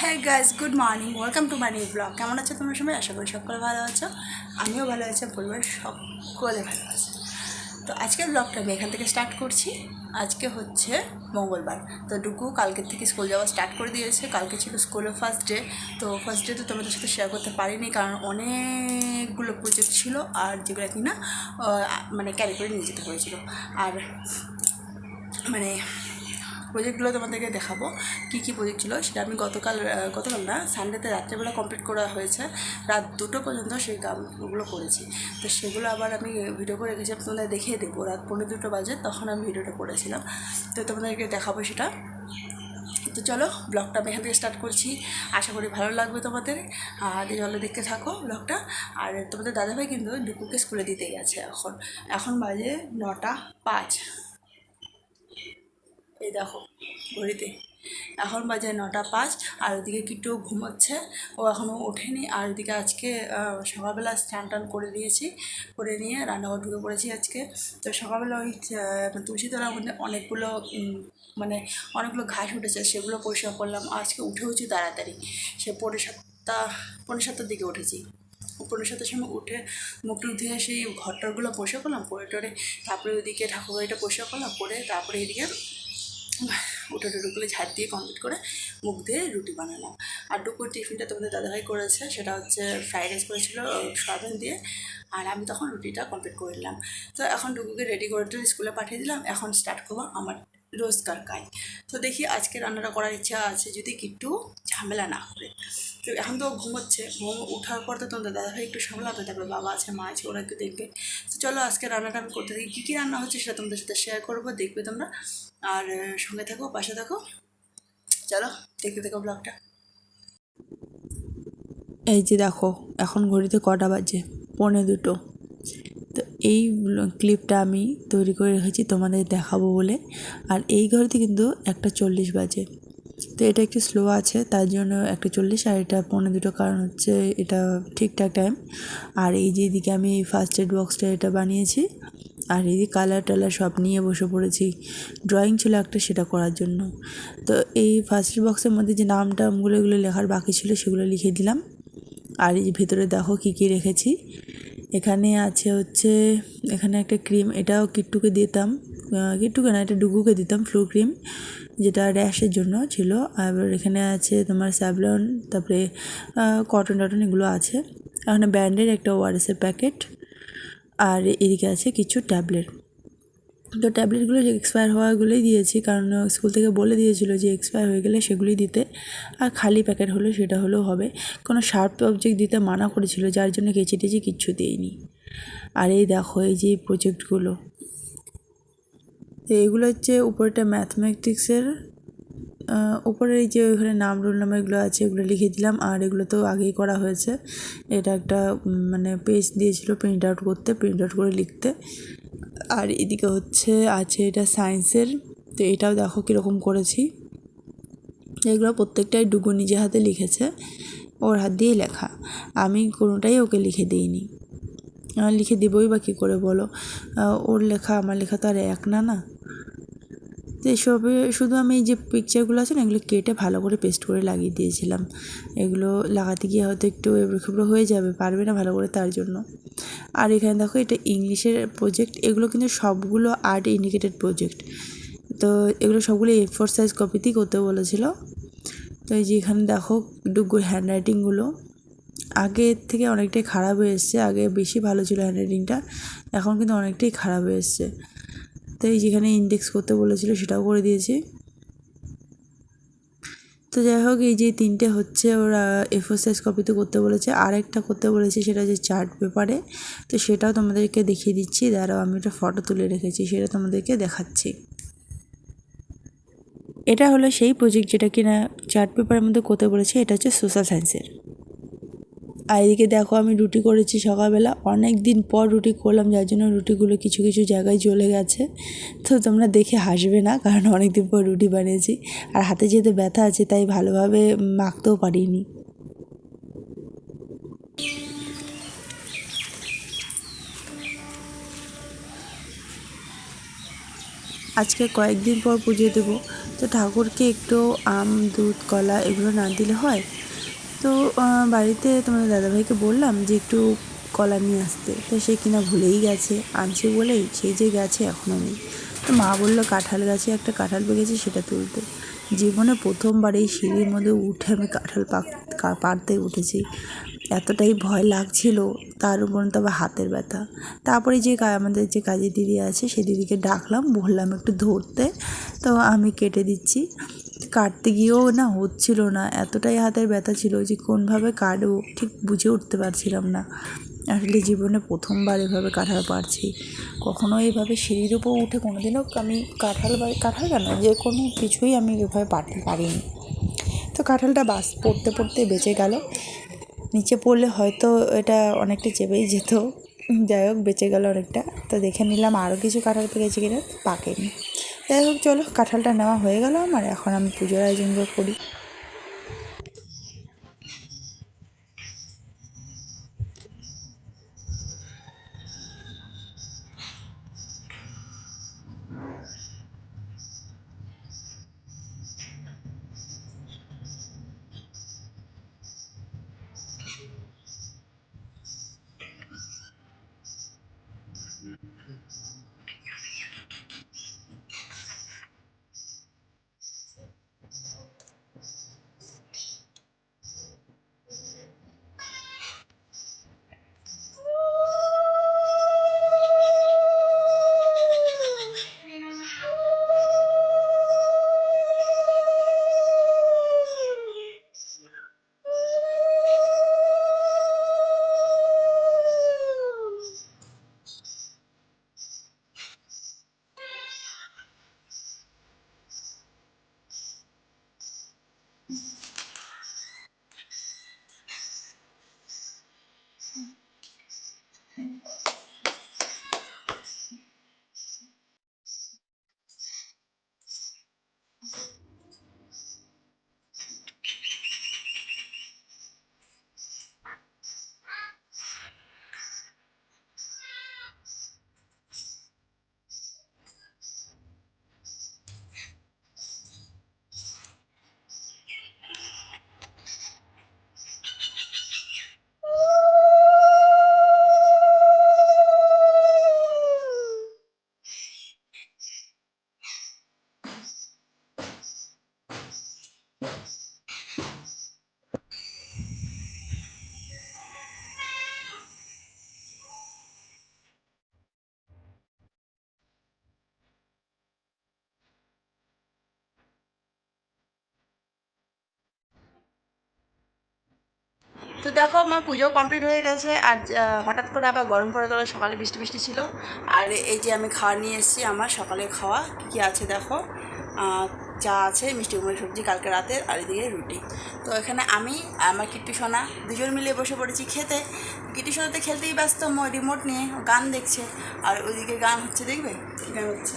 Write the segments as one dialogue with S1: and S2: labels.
S1: হ্যাঁ guys good morning welcome to my new blog কেমন আছো তোমরা সবাই? আশা করি সকলে ভালো আছো। আমিও ভালো আছি পরিবার সকলে ভালো আছে। তো আজকের ব্লগটা আমি এখান থেকে স্টার্ট করছি। আজকে হচ্ছে মঙ্গলবার। তো ডুকু কালকের থেকে স্কুল যাওয়া স্টার্ট করে দিয়েছে। কালকে ছিল স্কুলের ফার্স্ট ডে তো ফার্স্ট ডে তো তোমাদের সাথে শেয়ার করতে পারিনি, কারণ অনেকগুলো প্রজেক্ট ছিল আর যেগুলো কি না মানে ক্যারি করে নিয়ে যেতে হয়েছিল। আর মানে প্রজেক্টগুলো তোমাদেরকে দেখাবো, কী কী প্রজেক্ট ছিল সেটা আমি গতকাল গতকাল না সানডেতে রাত্রেবেলা কমপ্লিট করা হয়েছে। রাত দুটো পর্যন্ত সেই কামগুলো করেছি। তো সেগুলো আবার আমি ভিডিও করে রেখেছিলাম তোমাদের দেখিয়ে দেবো। রাত পনেরো দুটো বাজে, তখন আমি ভিডিওটা করেছিলাম। তো তোমাদেরকে দেখাবো সেটা। তো চলো ব্লগটা আমি এখান থেকে স্টার্ট করছি। আশা করি ভালো লাগবে তোমাদের। আর চলো দেখতে থাকো ব্লগটা আর তোমাদের দাদাভাই কিন্তু ডুকুকে স্কুলে দিতে গেছে এখন। এখন বাজে নটা পাঁচ। এই দেখো, ঘড়িতে। এখন বাজে নটা পাঁচ, আর ওদিকে কিট্টু ঘুমাচ্ছে। ও এখনও ওঠেনি, আর ওদিকে আজকে সকালবেলা স্নান টান করে দিয়েছি, করে নিয়ে রান্নাঘর ঢুকে পড়েছি আজকে। তো সকালবেলা ওই তুলসীতলার মধ্যে অনেকগুলো মানে অনেকগুলো ঘাস উঠেছে, সেগুলো পরিষ্কার করলাম। আজকে উঠে উঠছি তাড়াতাড়ি। সে পনেরো সাতটা পনেরো সাতটার দিকে উঠেছি। পনেরো সাতটার সময় উঠে মুখ টুক ধুয়ে সেই ঘরটরগুলো পরিষ্কার করলাম, করে টরে তারপরে ওইদিকে ঠাকুর বাড়িটা পরিষ্কার করলাম, করে তারপরে এদিকে উঠে টুটুগুলো ঝাড় দিয়ে কমপ্লিট করে মুখ দিয়ে রুটি বানালাম। আর দুপুর টিফিনটা তোমাদের দাদাভাই করেছে, সেটা হচ্ছে ফ্রাইড রাইস করেছিল, সয়াবিন দিয়ে। আর আমি তখন রুটিটা কমপ্লিট করে নিলাম। তো এখন ডুকুকে রেডি করে স্কুলে পাঠিয়ে দিলাম, এখন স্টার্ট করব আমার রোজকার কাজ। তো দেখি আজকে রান্নাটা করার ইচ্ছা আছে, যদি একটু ঝামেলা না করে। তো এখন তো ঘুমোচ্ছে, ঘুম ওঠার পর তো তোমাদের দাদাভাই একটু সামলাবে, তারপরে বাবা আছে, মা আছে, ওরা একটু দেখবে। তো চলো আজকে রান্নাটা আমি করতে থাকি, কী কী রান্না হচ্ছে সেটা তোমাদের সাথে শেয়ার করব, দেখবে তোমরা। আর সঙ্গে থাকো, পাশে থাকো। চলো, দেখতে থাকো ব্লগটা।
S2: এই যে দেখো, এখন ঘড়িতে কটা বাজে? পৌনে দুটো। তো এই ক্লিপটা আমি তৈরি করে রেখেছি তোমাদের দেখাবো বলে। আর এই ঘড়িতে কিন্তু একটা চল্লিশ বাজে। তো এটা একটু স্লো আছে, তার জন্য একটা চল্লিশ, আর এটা পৌনে দুটো, কারণ হচ্ছে এটা ঠিকঠাক টাইম আর এই যে এদিকে আমি ফার্স্ট এড বক্সটা এটা বানিয়েছি। আর এই কালার টালার সব নিয়ে বসে পড়েছি। ড্রয়িং ছিল একটা সেটা করার জন্য। তো এই ফার্স্ট বক্সের মধ্যে যে নাম টামগুলো এগুলো লেখার বাকি ছিল সেগুলো লিখে দিলাম। আর এই ভেতরে দেখো কী কী রেখেছি। এখানে আছে হচ্ছে, এখানে একটা ক্রিম এটাও কিট্টুকে দিতাম। কিট্টুকে না, এটা ডুগুকে দিতাম ফ্লু ক্রিম যেটা র্যাশের জন্য ছিল। আর এখানে আছে তোমার স্যাভলন তারপরে কটন টটন এগুলো আছে। এখানে ব্যান্ডের একটা ওয়ারেসের প্যাকেট আর এদিকে আছে কিছু ট্যাবলেট। তো ট্যাবলেটগুলো এক্সপায়ার হওয়াগুলোই দিয়েছি, কারণ স্কুল থেকে বলে দিয়েছিল যে এক্সপায়ার হয়ে গেলে সেগুলোই দিতে। আর খালি প্যাকেট হলে সেটা হলেও হবে। কোনো শার্প অবজেক্ট দিতে মানা করেছিল, যার জন্য কেচি টেচি কিচ্ছু দিইনি আর এই দেখো, এই যে প্রজেক্টগুলো তো এগুলো হচ্ছে উপরেটা ম্যাথমেটিক্সের উপরে এই যে ওইখানে নাম রোল নাম্বার এগুলো আছে, এগুলো লিখে দিলাম, আর এগুলো তো আগেই করা হয়েছে। এটা একটা মানে পেজ দিয়েছিল প্রিন্ট আউট করতে প্রিন্ট আউট করে লিখতে। আর এদিকে হচ্ছে, আছে এটা সায়েন্সের তো এটাও দেখো কীরকম করেছি। এগুলো প্রত্যেকটাই ডুগু নিজে হাতে লিখেছে, ওর হাত দিয়েই লেখা। আমি কোনোটাই ওকে লিখে দিইনি। লিখে দেবই বা কী করে বলো? ওর লেখা, আমার লেখা তো আর এক না না। তো এসবে, শুধু আমি এই যে পিকচারগুলো আছে না, এগুলো কেটে ভালো করে পেস্ট করে লাগিয়ে দিয়েছিলাম। এগুলো লাগাতে গিয়ে হয়তো একটু এবড়ো হয়ে যাবে, পারবে না ভালো করে তার জন্য। আর এখানে দেখো, এটা ইংলিশের প্রজেক্ট এগুলো কিন্তু সবগুলো আর্ট ইন্ডিকেটেড প্রজেক্ট তো এগুলো সবগুলো এ ফোর সাইজ কপিতেই করতে বলেছিল। তো এই যে এখানে দেখো, ডুগুর হ্যান্ডরাইটিংগুলো আগের থেকে অনেকটাই খারাপ হয়ে এসছে, আগে বেশি ভালো ছিল হ্যান্ড রাইটিংটা এখন কিন্তু অনেকটাই খারাপ হয়ে এসছে। তো এই যেখানে ইন্ডেক্স করতে বলেছিল সেটাও করে দিয়েছি। তো যাই হোক, এই যে তিনটে হচ্ছে ওরা এফোর সাইজ কপিতে করতে বলেছে। আর একটা করতে বলেছে সেটা যে চার্ট পেপারে তো সেটাও তোমাদেরকে দেখিয়ে দিচ্ছি। দাঁড়াও, আমি একটা ফটো তুলে রেখেছি, সেটা তোমাদেরকে দেখাচ্ছি। এটা হলো সেই প্রজেক্ট যেটা কিনা চার্ট পেপারের মধ্যে করতে বলেছে, এটা হচ্ছে সোশ্যাল সায়েন্সের আর এদিকে দেখো আমি রুটি করেছি সকালবেলা। অনেক দিন পর রুটি করলাম, যার জন্য রুটিগুলো কিছু কিছু জায়গায় জ্বলে গেছে। তো তোমরা দেখে হাসবে না, কারণ অনেক দিন পর রুটি বানিয়েছি। আর হাতে যেহেতু ব্যথা আছে, তাই ভালোভাবে মাখতেও পারিনি। আজকে কয়েকদিন পর পুজো দেবো। তো ঠাকুরকে একটু আম, দুধ, কলা এগুলো না দিলে হয়? তো বাড়িতে তোমাদের দাদাভাইকে বললাম যে একটু কলা নিয়ে আসতে। তো সে কিনা ভুলেই গেছে। আনছে বলেই সেই যে গেছে এখনও নেই। তো মা বলল, কাঁঠাল গাছে একটা কাঁঠাল পেকেছে সেটা তুলতে। জীবনে প্রথমবার এই সিঁড়ির মধ্যে উঠে আমি কাঁঠাল পাড়তে উঠেছি। এতটাই ভয় লাগছিল, তার উপর তবে হাতের ব্যথা। তারপরে যে আমাদের যে কাজের দিদি আছে সেই দিদিকে ডাকলাম, বললাম একটু ধরতে। তো আমি কেটে দিচ্ছি। কাটতে গিয়েও না হচ্ছিল না। এতটাই হাতের ব্যথা ছিল যে কোনভাবে কাটবো ঠিক বুঝে উঠতে পারছিলাম না। আসলে জীবনে প্রথমবার এভাবে কাঁঠাল পারছি কখনো এইভাবে সিঁড়ির উপর উঠে কোনোদিনও আমি কাঁঠাল বা কাঁঠাল কেন? যে কোনো কিছুই আমি এভাবে পারতে পারিনি। তো কাঁঠালটা বাস পড়তে পড়তে বেঁচে গেল। নিচে পড়লে হয়তো এটা অনেকটা চেপেই যেত। যাই হোক, বেঁচে গেল অনেকটা। তো দেখে নিলাম আরও কিছু কাঁঠাল পেকেছে কিনা। পাকেনি। যাই হোক চলো কাঁঠালটা নেওয়া হয়ে গেল আমার এখন আমি পুজোর আয়োজনগুলো করি।
S1: তো দেখো আমার পুজো কমপ্লিট হয়ে গেছে, আর হঠাৎ করে আবার গরম পড়ে গেলো, সকালে বৃষ্টি বৃষ্টি ছিল। আর এই যে আমি খাওয়া নিয়ে এসেছি আমার সকালে খাওয়া, কী আছে দেখো। চা আছে, মিষ্টি কুমড়ো সবজি কালকে রাতের আর এদিকে রুটি। তো এখানে আমি আর আমার কিট্টু সোনা দুজন মিলে বসে পড়েছি খেতে। কিট্টু সোনাতে খেলতেই ব্যস্ত রিমোট নিয়ে গান দেখছে। আর ওইদিকে গান হচ্ছে, দেখবে? গান হচ্ছে।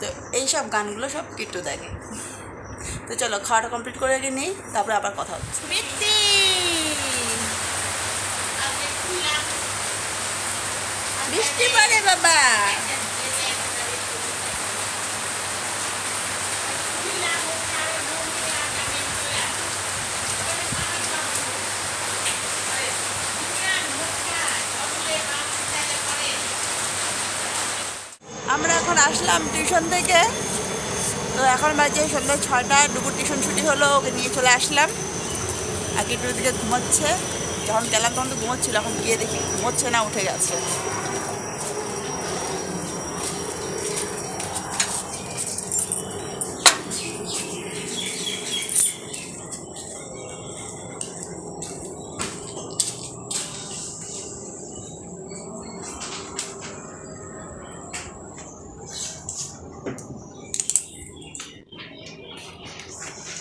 S1: তো এইসব গানগুলো সব কিট্টু দেখে তো চলো খাওয়াটা কমপ্লিট করে আগে নিই তারপরে আবার কথা হচ্ছে। বৃষ্টি পড়ে বাবা। আমরা এখন আসলাম টিউশন থেকে। তো এখন বাজে সন্ধ্যা ছটা দুপুর টিউশন ছুটি হলো, ওকে নিয়ে চলে আসলাম। আগে একটু দিকে ঘুমোচ্ছে। যখন গেলাম তখন তো ঘুমোচ্ছিল, এখন গিয়ে দেখি ঘুমোচ্ছে না, উঠে গেছে।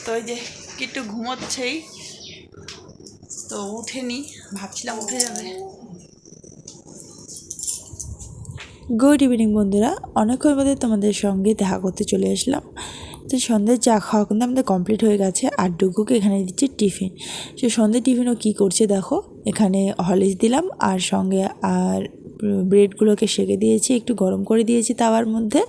S1: তো ওই যে কিট্টু ঘুমোচ্ছেই। তো উঠেনি, ভাবছিলাম উঠে যাবে।
S2: গুড ইভিনিং বন্ধুরা অনেকক্ষণ বাদে তোমাদের সঙ্গে দেখা করতে চলে আসলাম। তো সন্ধ্যের চা খাওয়া কিন্তু আমাদের কমপ্লিট হয়ে গেছে, আর ডুগুকে এখানে দিচ্ছে টিফিন। সে সন্ধ্যে টিফিনও কী করছে দেখো, এখানে হলিস দিলাম, আর সঙ্গে আর ব্রেডগুলোকে সেঁকে দিয়েছি, একটু গরম করে দিয়েছি তাওয়ার মধ্যে,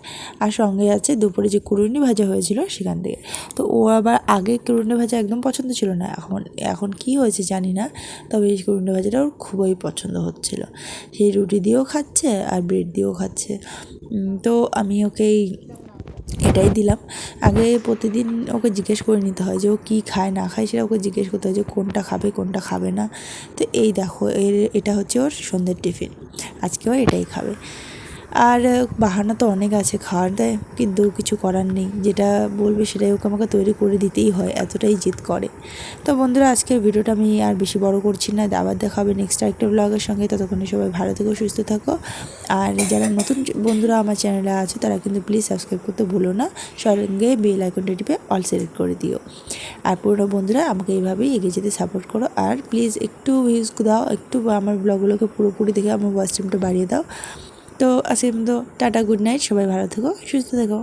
S2: আর সঙ্গে আছে দুপুরে যে কুরুনি ভাজা হয়েছিল সেখান থেকে। তো ও আবার আগে কুরুনি ভাজা একদম পছন্দ ছিল না, এখন এখন কি হয়েছে জানি না, তবে এই কুরুনি ভাজাটা ওর খুবই পছন্দ হচ্ছিল। সেই রুটি দিয়েও খাচ্ছে আর ব্রেড দিয়েও খাচ্ছে। তো আমি ওকে এই এটাই দিলাম। আগে প্রতিদিন ওকে জিজ্ঞেস করে নিতে হয় যে ও কী খায়, না খায় সেটা ওকে জিজ্ঞেস করতে হয় যে কোনটা খাবে কোনটা খাবে না। তো এই দেখো, এর, এটা হচ্ছে ওর সন্ধ্যের টিফিন। আজকেও এটাই খাবে। আর বাহানা তো অনেক আছে, খাওয়ার দেয়, কিন্তু কিছু করার নেই। যেটা বলবে সেটাই ওকে আমাকে তৈরি করে দিতেই হয়, এতটাই জিদ করে। তো বন্ধুরা, আজকের ভিডিওটা আমি আর বেশি বড় করছি না, আবার দেখা হবে নেক্সট আরেকটা ব্লগের সঙ্গে। ততক্ষণে সবাই ভালো থেকো, সুস্থ থাকো। আর যারা নতুন বন্ধুরা আমার চ্যানেলে আছে, তারা কিন্তু প্লিজ সাবস্ক্রাইব করতে ভুলো না। সঙ্গে বেল আইকনটা টিপে অল সিলেক্ট করে দিও। আর পুরনো বন্ধুরা, আমাকে এইভাবেই এগিয়ে যেতে সাপোর্ট করো। আর প্লিজ একটু ভিউজ দাও, একটু আমার ব্লগগুলোকে পুরোপুরি দেখে আমার ওয়াচ বাড়িয়ে দাও। তো আজকের মতো টাটা গুড নাইট সবাই ভালো থেকো সুস্থ থেকো।